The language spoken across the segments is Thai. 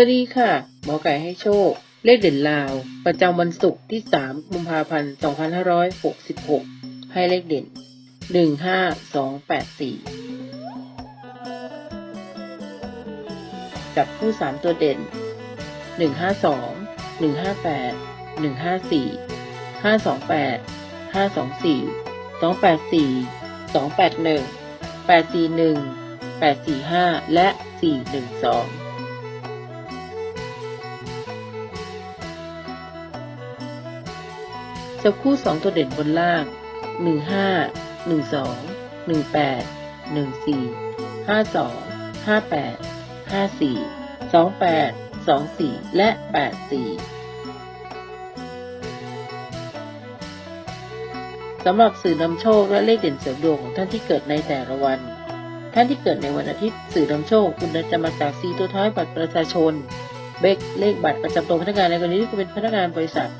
วัสดีค่ะ หมอไก่ให้โชค เลขเด่นลาว ประจำวันศุกร์ที่ 3 กุมภาพันธ์ 2566 ให้เลขเด่น 15284 จับคู่ 3 ตัวเด่น 152 158 154 528 524 284 281 841 845 และ 412 จับคู่สองตัวเด่นบนล่างหนึ่งห้าหนึ่งสองหนึ่งแปดหนึ่งสี่ห้าสองห้าแปดห้าสี่สองแปดสองสี่และแปดสี่สำหรับสื่อนำโชคและเลขเด่นเสริมดวงของท่านที่เกิดในแต่ละวัน ท่านที่เกิดในวันอาทิตย์สื่อนำโชคคุณจะมาจากสีตัวท้ายบัตรประชาชนเบกเลขบัตรประจำตัวพนักงานในกรณีที่คุณเป็นพนักงานบริษัท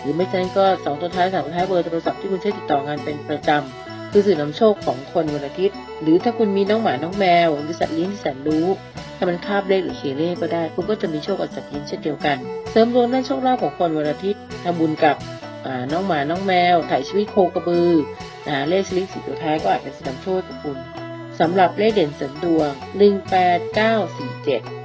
หรือไม่ฉะนั้นก็สองตัวท้ายสามตัวท้ายเบอร์โทรศัพท์ที่คุณใช้ติดต่องานเป็นประจำคือสื่อนำโชคของคนวันอาทิตย์ หรือถ้าคุณมีน้องหมาน้องแมวหรือสัตว์เลี้ยงที่แสนรู้ถ้ามันคาบเลขหรือเขียนเลขก็ได้ คุณก็จะมีโชคกับสัตว์เลี้ยงเช่นเดียวกัน เสริมดวงด้านโชคลาภของคนวันอาทิตย์ทำบุญกับน้องหมาน้องแมว ถ่ายชีวิตโคกระบือเลขสลิปสีตัวท้ายก็อาจเป็นสื่อนำโชคกับคุณสำหรับเลขเด่นเสริมดวง 18947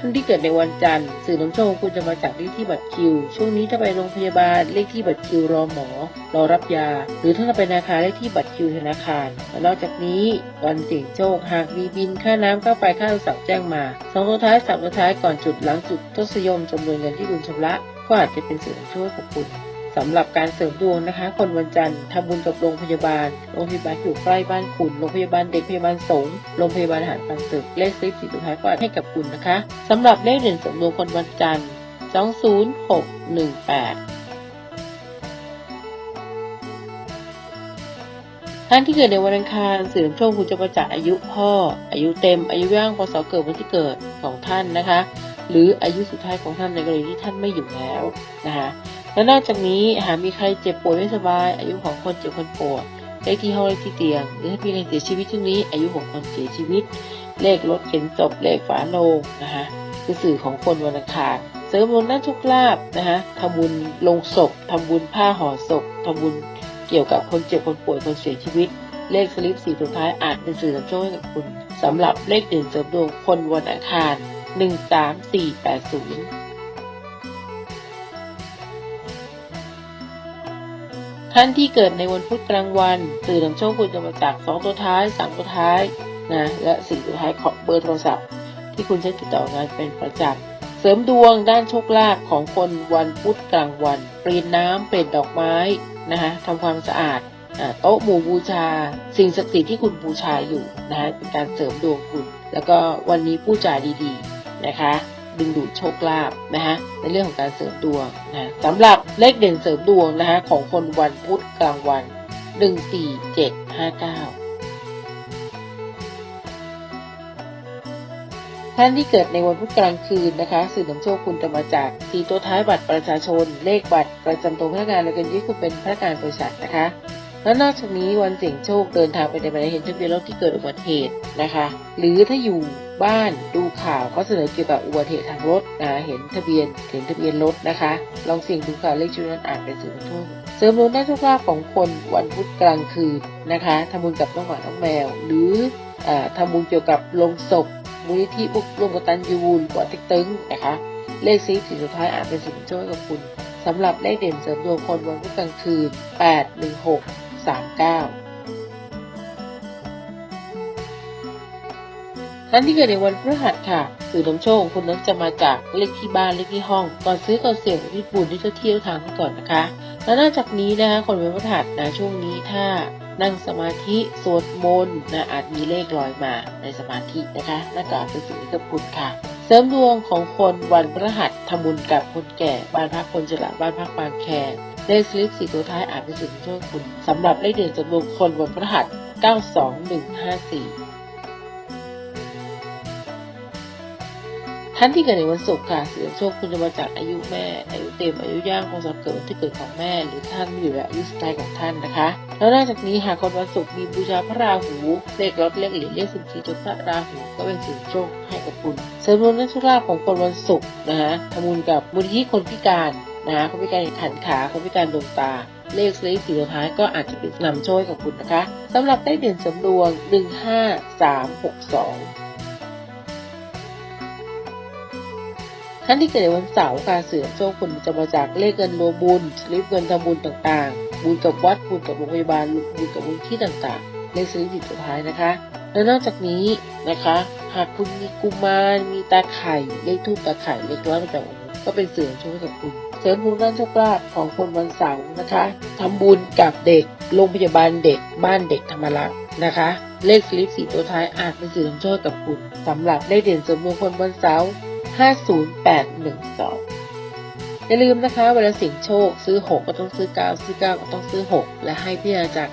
ท่านที่เกิดในวันจันทร์สื่อนำโชคคุณจะมาจากเลขที่บัตรคิว ช่วงนี้ถ้าไปโรงพยาบาลเลขที่บัตรคิวรอหมอรอรับยา หรือถ้าเราไปธนาคารเลขที่บัตรคิวธนาคารและนอกจากนี้วันเสี่ยงโชคหากมีบินค่าน้ำค่าไฟค่าโทรศัพท์แจ้งมาสองตัวท้ายสามตัวท้ายก่อนจุดหลังจุดทศยมจำนวนเงินที่คุณชำระ ก็อาจจะเป็นสื่อนำโชคของคุณ สำหรับการเสริมดวงนะคะ คนวันจันทร์ทำบุญกับโรงพยาบาล โรงพยาบาลอยู่ใกล้บ้านคุณ โรงพยาบาลเด็กพยาบาลสงฆ์ โรงพยาบาลหารปันศึก เลขซิปสีสุดท้ายก็ให้กับคุณนะคะ สำหรับเลขเด่นเสริมดวงคนวันจันทร์20618ท่านที่เกิดในวันอังคารเสริมโชคคุณจะประจักษ์อายุพ่อ อายุเต็ม อายุย่างพศเกิดวันที่เกิดของท่านนะคะ หรืออายุสุดท้ายของท่านในกรณีที่ท่านไม่อยู่แล้วนะคะ และนอกจากนี้หากมีใครเจ็บป่วยไม่สบาย อายุของคนเจ็บคนป่วยเลขที่ห้องเลขที่เตียง หรือถ้ามีใครเสียชีวิตช่วงนี้ อายุของคนเสียชีวิต เลขรถเข็นศพเลขฝาโลงนะคะคือสื่อของคนวันอังคารเสริมดวงด้านโชคลาภนะคะทำบุญลงศพทำบุญผ้าห่อศพทำบุญเกี่ยวกับคนเจ็บคนป่วยคนเสียชีวิต เลขสลิปสีสุดท้ายอาจเป็นสื่อนำโชคให้กับคุณสำหรับเลขเด่นเสริมดวงคนวันอังคาร 13480 ท่านที่เกิดในวันพุธกลางวันสื่อนำโชคคุณจะมาจาก2ตัวท้าย3ตัวท้ายนะและ4ตัวท้ายของเบอร์โทรศัพท์ ที่คุณใช้ติดต่องานเป็นประจำเสริมดวงด้านโชคลาภของคนวันพุธกลางวันเปลี่ยนน้ำเปลี่ยนดอกไม้นะคะทำความสะอาดโต๊ะหมู่บูชา สิ่งศักดิ์สิทธิ์ที่คุณบูชาอยู่นะคะเป็นการเสริมดวงคุณ แล้วก็วันนี้ผู้จาดีๆนะคะ ดึงดูดโชคลาภนะคะในเรื่องของการเสริมดวงนะสำหรับเลขเด่นเสริมดวงนะคะของคนวันพุธกลางวัน 14759ท่านที่เกิดในวันพุธกลางคืนนะคะสื่อนำโชคคุณจะมาจากสีตัวท้ายบัตรประชาชน เลขบัตรประจำตัวพนักงานและกันที่คุณเป็นพนักงานบริษัทนะคะ และนอกจากนี้วันเสี่ยงโชคเดินทางไปในวันเห็นทะเบียนรถที่เกิดอุบัติเหตุนะคะ หรือถ้าอยู่บ้านดูข่าวเขาเสนอเกี่ยวกับอุบัติเหตุทางรถนะเห็นทะเบียนเห็นทะเบียนรถนะคะ ลองเสี่ยงดูข่าวเลขชุดนั้นอาจเป็นสื่อนำโชคเสริมดวงด้านโชคลาภของคนวันพุธกลางคืนนะคะทำบุญกับน้องหมาน้องแมว หรืออ่าทำบุญเกี่ยวกับลงศพมูลนิธิบุกร่วมกตันยูนปอติ๊กตึงนะคะเลขซีสีสุดท้ายอาจเป็นสิ่งช่วยกับคุณสำหรับเลขเด่นเสริมดวงคนวันพุธกลางคืน 8 1 6 3 9ท่านที่เกิดในวันพฤหัสค่ะ สื่อน้ำโชคของคุณนั้นจะมาจากเลขที่บ้านเลขที่ห้อง ก่อนซื้อก่อนเสี่ยงที่บุญที่เที่ยวทางก่อนนะคะ และนอกจากนี้นะคะคนวันพฤหัสนะช่วงนี้ถ้านั่งสมาธิสวดมนต์นะอาจมีเลขลอยมาในสมาธินะคะนั่นก็อาจเป็นสิ่งที่กับคุณค่ะ เสริมดวงของคนวันพฤหัส ทำบุญกับคนแก่บ้านพักคนชราบ้านพักบางแคเลขสลิปสีตัวท้ายอาจเป็นสิ่งที่ช่วยคุณสำหรับเลขเด่นจำนวนคนบนพระหัส92154 ท่านที่เกิดในวันศุกร์ค่ะเสียงโชคคุณจะมาจากอายุแม่ อายุเต็มอายุย่างของสัตว์เกิดที่เกิดของแม่ หรือท่านอยู่ในอายุสุดท้ายของท่านนะคะ แล้วนอกจากนี้หากคนวันศุกร์มีบูชาพระราหูเลขรถเลขหรียญเลขสิบสี่ตัวพระราหูก็เป็นสิ่งโชคให้กับคุณเสริมดวงด้านโชคลาภของคนวันศุกร์นะคะทำบุญกับมูลที่คนพิการนะคะคนพิการขันขาคนพิการดวงตาเลขเลขสีสุดท้ายก็อาจจะเป็นนำโชคให้กับคุณนะคะสำหรับได้เด่นเสริมดวง 15362 ท่านที่เกิดในวันเสาร์การเสื่อมโชคคุณจะมาจากเลขเงินรวมบุญสลิปเงินทำบุญต่างๆ บุญกับวัดบุญกับโรงพยาบาลบุญกับบุญที่ต่างๆเลขสลิปสุดท้ายนะคะ และนอกจากนี้นะคะ หากคุณมีกุมารมีตาไข่เลขทูปตาไข่เลขร้อยประจำองค์ก็เป็นเสื่อมโชคกับคุณเสริมบุญด้านโชคลาภของคนวันเสาร์นะคะทำบุญกับเด็กโรงพยาบาลเด็กบ้านเด็กธรรมรักษ์นะคะ เลขสลิปสีตัวท้ายอาจเป็นสื่อนำโชคกับคุณสำหรับเลขเด่นเสริมมงคลวันเสาร์ 50812 อย่าลืมนะคะเวลาเสี่ยงโชคซื้อ 6 ก็ต้องซื้อ 9 ซื้อ 9 ก็ต้องซื้อ 6 และให้พิจารณาจาก